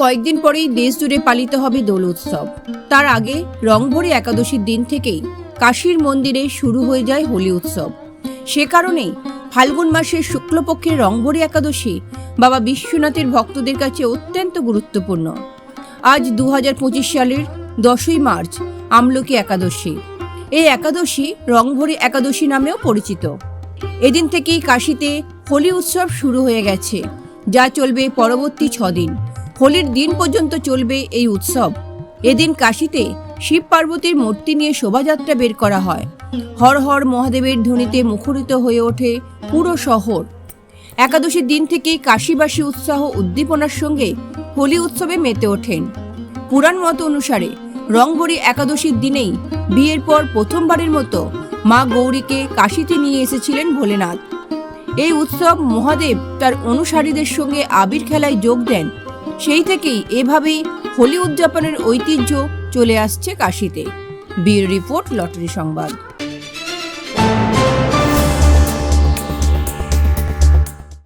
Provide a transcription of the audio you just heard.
কয়েকদিন পরেই দেশ জুড়ে পালিত হবে দোল উৎসব। তার আগে রংভরি একাদশীর দিন থেকেই কাশীর মন্দিরে শুরু হয়ে যায় হোলি উৎসব। সে কারণেই ফাল্গুন মাসের শুক্লপক্ষের রংভরি একাদশী বাবা বিশ্বনাথের ভক্তদের কাছে অত্যন্ত গুরুত্বপূর্ণ। আজ দু হাজার পঁচিশ সালের দশই মার্চ, আমলকি একাদশী। এই একাদশী রংভরি একাদশী নামেও পরিচিত। এদিন থেকেই কাশীতে হোলি উৎসব শুরু হয়ে গেছে, যা চলবে পরবর্তী ছদিন। হোলির দিন পর্যন্ত চলবে এই উৎসব। এদিন কাশীতে শিব পার্বতীর মূর্তি নিয়ে শোভাযাত্রা বের করা হয়। হর হর মহাদেবের ধ্বনিতে মুখরিত হয়ে ওঠে পুরো শহর। একাদশীর দিন থেকেই কাশীবাসী উৎসাহ উদ্দীপনার সঙ্গে হোলি উৎসবে মেতে ওঠেন। পুরাণ মত অনুসারে রংবরী একাদশীর দিনেই বিয়ের পর প্রথমবারের মতো মা গৌরীকে কাশীতে নিয়ে এসেছিলেন ভোলেনাথ। এই উৎসব মহাদেব তার অনুসারীদের সঙ্গে আবির খেলায় যোগ দেন সেই থেকেই এভাবেই হোলি উদযাপনের ঐতিহ্য চলে আসছে কাশিতে। বিয়ের রিপোর্ট লটারি সংবাদ।